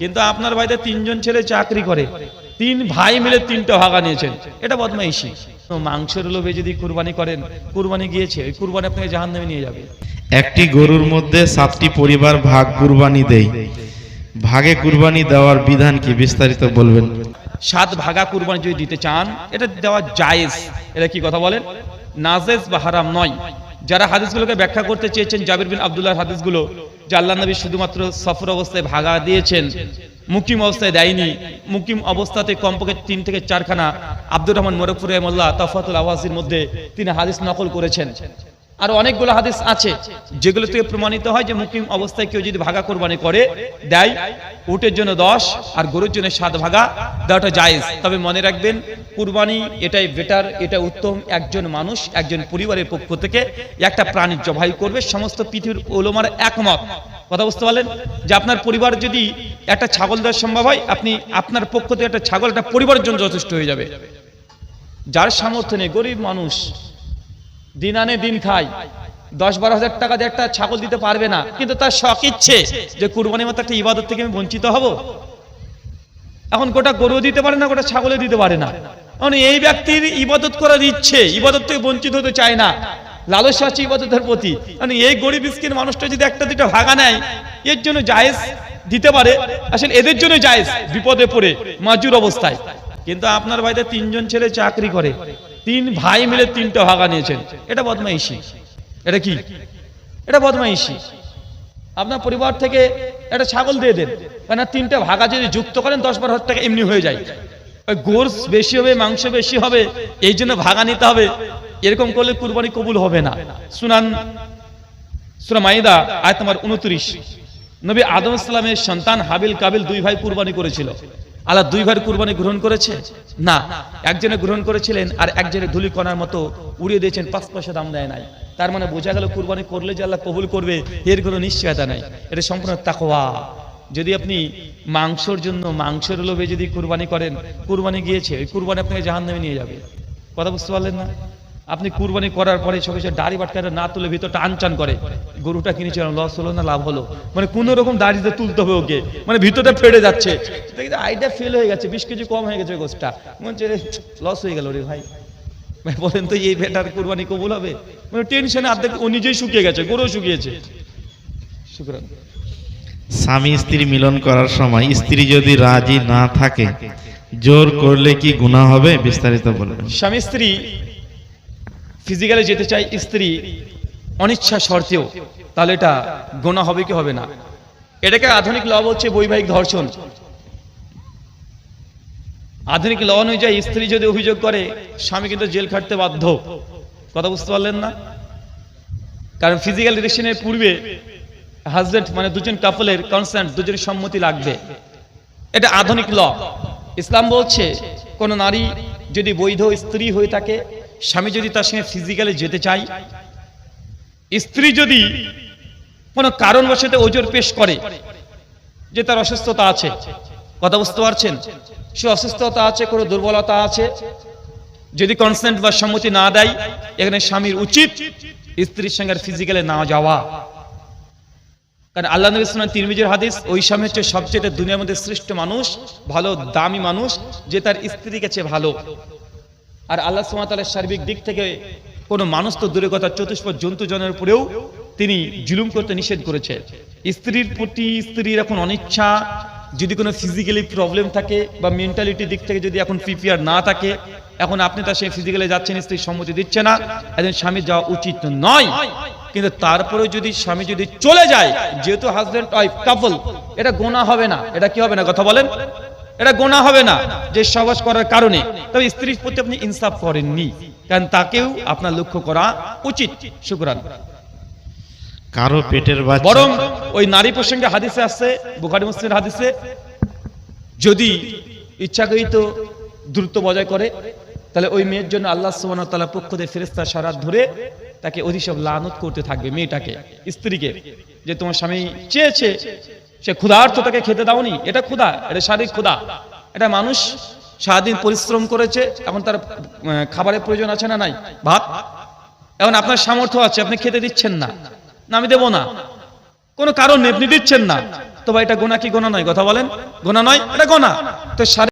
কিন্তু আপনার বাড়িতে তিনজন ছেলে চাকরি করে তিন ভাই মিলে তিনটা ভাগা নিয়েছেন। এটা বদমাইশি। মাংসের লোভে যদি কুরবানি করেন কুরবানি গিয়েছে ওই কুরবানি আপনাকে জাহান নামে নিয়ে যাবে। একটি গরুর মধ্যে সাতটি পরিবার ভাগ কুরবানি দেয়। ভাগে কুরবানি দেওয়ার বিধান কি বিস্তারিত বলবেন? সাত ভাগা কুরবানি যদি দিতে চান এটা দেওয়া জায়েজ। এটা কি কথা বলেন? নাজেজ বা হারাম নয়। যারা হাদিসগুলোকে ব্যাখ্যা করতে চেয়েছেন জাবির বিন আব্দুল্লাহ হাদিসগুলো যে আল্লাহ নবী শুধুমাত্র সফর অবস্থায় ভাগা দিয়েছেন, মুকিম অবস্থায় দেয়নি। মুকিম অবস্থাতে কমপক্ষে তিন থেকে চারখানা আব্দুর রহমান মোরকপুর রহমল্লাহ তফাতুল আওয়াজের মধ্যে তিনি হাদিস নকল করেছেন। আর অনেকগুলো হাদিস আছে, যেগুলো থেকে প্রমাণিত হয় যে মুকিম অবস্থায় কেউ যদি ভাগা কোরবানি করে, দেয়, উটের জন্য দশ, আর গরুর জন্য সাত ভাগা দেওয়াটা জায়েজ। তবে মনে রাখবেন, কুরবানি এটাই বেটার, এটা উত্তম। একজন মানুষ, একজন পরিবারের পক্ষ থেকে একটা প্রাণী জবাই করবে, সমস্ত পৃথিবীর ওলোমার একমত। কথা বুঝতে পারলেন? যে আপনার পরিবার যদি একটা ছাগল দেওয়া সম্ভব হয়, আপনি আপনার পক্ষ থেকে একটা ছাগল, একটা পরিবারের জন্য যথেষ্ট হয়ে যাবে। যার সামর্থ্য নেই, গরিব মানুষ, দিন আনে দিন খায়। দশ বারো হাজার টাকা দিয়ে একটা ছাগল দিতে পারবে না। কিন্তু তার শখ ইচ্ছে যে কুরবানির মতো একটা ইবাদত থেকে আমি বঞ্চিত হব। এখন গোটা গরু দিতে পারে না, গোটা ছাগলে দিতে পারে না। এখন এই ব্যক্তির ইবাদত করার ইচ্ছে, ইবাদত থেকে বঞ্চিত হতে চায় না। লালসা আছে ইবাদতের প্রতি। মানে এই গরিব মিসকিন মানুষটা যদি একটা দুটো ভাগা নেয়, এর জন্য জায়েজ দিতে পারে। আসলে এদের জন্য জায়েজ, বিপদে পড়ে, মাজুর অবস্থায়। কিন্তু আপনার বাড়িতে তিনজন ছেলে চাকরি করে, তিন ভাই মিলে তিনটা ভাগা নিয়েছেন। এটা বদমাইশি। এটা কি? এটা বদমাইশি। আপনার পরিবার থেকে একটা ছাগল দিয়ে দেন। কেন তিনটা ভাগা যদি যুক্ত করেন, দশ বারো হাজার টাকা এমনি হয়ে যায়। ওই গোর্স বেশি হবে, মাংস বেশি হবে, এই জন্য ভাগা নিতে হবে। এরকম করলে কুরবানি কবুল হবে না। শুনান সুরা আয় তোমার উনত্রিশ। নবী আদম ইসলামের সন্তান হাবিল কাবিল দুই ভাই কুরবানি করেছিল। আল্লাহ দুই ভাইয়ের কুরবানি গ্রহণ করেছে? না। একজনে গ্রহণ করেছিলেন আর একজনে ধুলি কণার মতো উড়িয়ে দিয়েছেন, পাঁচ পয়সা দাম দেয় নাই। তার মানে বোঝা গেল কুরবানি করলে যে আল্লাহ কবুল করবে, এর কোনো নিশ্চয়তা নাই। এটা সম্পূর্ণ তাকওয়া। যদি আপনি মাংসর জন্য, মাংসের লোভে যদি কুরবানি করেন, কুরবানি গিয়েছে, ওই কুরবানি আপনাকে জাহান নামে নিয়ে যাবে। কথা বুঝতে পারলেন না? আপনি কুরবানি করার পরে সবাই দাড়ি বাটকাটা না তুলে ভিতরটা আনচান করে। গরুটা কিনেছিলাম লস হলো না লাভ হলো? মানে কোন রকম দাড়িতে তুলতে হবে ওকে? মানে ভিতরটা ফেড়ে যাচ্ছে। আইডিয়া ফেল হয়ে গেছে, বিশ কেজি কম হয়ে গেছে গোসটা মনে হচ্ছে লস হয়ে গেল রে ভাই। ভাই বলেন তো এই ভেটার কুরবানি কবুল হবে? মানে টেনশনে অর্ধেক ও নিজেই শুকিয়ে গেছে গরু শুকিয়েছে। শুক্রান। স্বামী স্ত্রী মিলন করার সময় স্ত্রী যদি রাজি না থাকে জোর করলে কি গুনাহ হবে? বিস্তারিত বলবেন। স্বামী স্ত্রী ফিজিক্যালি যেতে চাই স্ত্রী অনিচ্ছা শর্তেও তাহলে এটা গোনা হবে কি হবে না? এটাকে আধুনিক ল বলছে বৈবাহিক ধর্ষণ। আধুনিক ল অনুযায়ী স্ত্রী যদি অভিযোগ করে, স্বামী কিন্তু জেল খাটতে বাধ্য। কথা বুঝতে পারলেন না? কারণ ফিজিক্যাল রিলেশনের পূর্বে হাজবেন্ড মানে দুজন কাপলের কনসেন্ট দুজনের সম্মতি লাগবে। এটা আধুনিক ল ইসলাম বলছে, কোন নারী যদি বৈধ স্ত্রী হয়ে থাকে, স্বামী যদি তার সঙ্গে ফিজিক্যালি যেতে চায়, স্ত্রী যদি কোনো কারণবশত ওজোর পেশ করে যে তার অসুস্থতা আছে কথা বুঝতে পারছেন? সে অসুস্থতা আছে, কোনো দুর্বলতা আছে? যদি কনসেন্ট বা সম্মতি না দেয়, এখানে স্বামীর উচিত স্ত্রীর সঙ্গে ফিজিক্যালে না যাওয়া। কারণ আল্লাহ নবী ইসলাম তিরমিজের হাদিস, ওই স্বামী হচ্ছে সবচেয়ে দুনিয়ার মধ্যে শ্রেষ্ঠ মানুষ, ভালো, দামি মানুষ, যে তার স্ত্রীর কাছে ভালো। আর আল্লাহ সুমাতালের সার্বিক দিক থেকে কোনো মানুষ তো দূরে কথা, চতুষ্পদ জন্তু জনের উপরেও তিনি জুলুম করতে নিষেধ করেছে। স্ত্রীর প্রতি স্ত্রীর এখন অনিচ্ছা যদি কোনো ফিজিক্যালি প্রবলেম থাকে বা মেন্টালিটি দিক থেকে যদি এখন প্রিপেয়ার না থাকে, এখন আপনি তার সেই ফিজিক্যালি যাচ্ছেন স্ত্রীর সম্মতি দিচ্ছে না, একজন স্বামী যাওয়া উচিত নয়। কিন্তু তারপরে যদি স্বামী যদি চলে যায়, যেহেতু হাজব্যান্ড ওয়াইফ কাপল এটা গোনা হবে না। এটা কি হবে না? কথা বলেন। এটা গোনা হবে না যে সহবাস করার কারণে। তবে স্ত্রীর প্রতি আপনি ইনসাফ করেননি। কারণ তাকেও আপনার লক্ষ্য করা উচিত। শুক্রান। কারও পেটের বাচ্চা। বরং ওই নারী প্রসঙ্গে হাদিসে আসছে বুখারি মুসলিমের হাদিসে যদি ইচ্ছাকৃত দ্রুত বজায় করে তাহলে ওই মেয়ের জন্য আল্লাহ সুবহানাহু ওয়া তাআলা পক্ষ থেকে ফেরেশতা সারাত ধরে তাকে অধিসব লানত করতে থাকবে মেয়েটাকে স্ত্রীকে যে তোমার স্বামী চেয়েছে সে ক্ষুধার্ত তাকে খেতে দাওনি এটা ক্ষুধা এটা শারীরিক ক্ষুধা। এটা মানুষ সারাদিন পরিশ্রম করেছে এখন তার খাবারের প্রয়োজন আছে না নাই? ভাত? এখন আপনার সামর্থ্য আছে আপনি খেতে দিচ্ছেন না। না, আমি দেবো না। কোনো কারণ আপনি দিচ্ছেন না। তো ভাই এটা গোনা কি গোনা নয়, কথা বলেন। গোনা নয়, এটা গোনা তো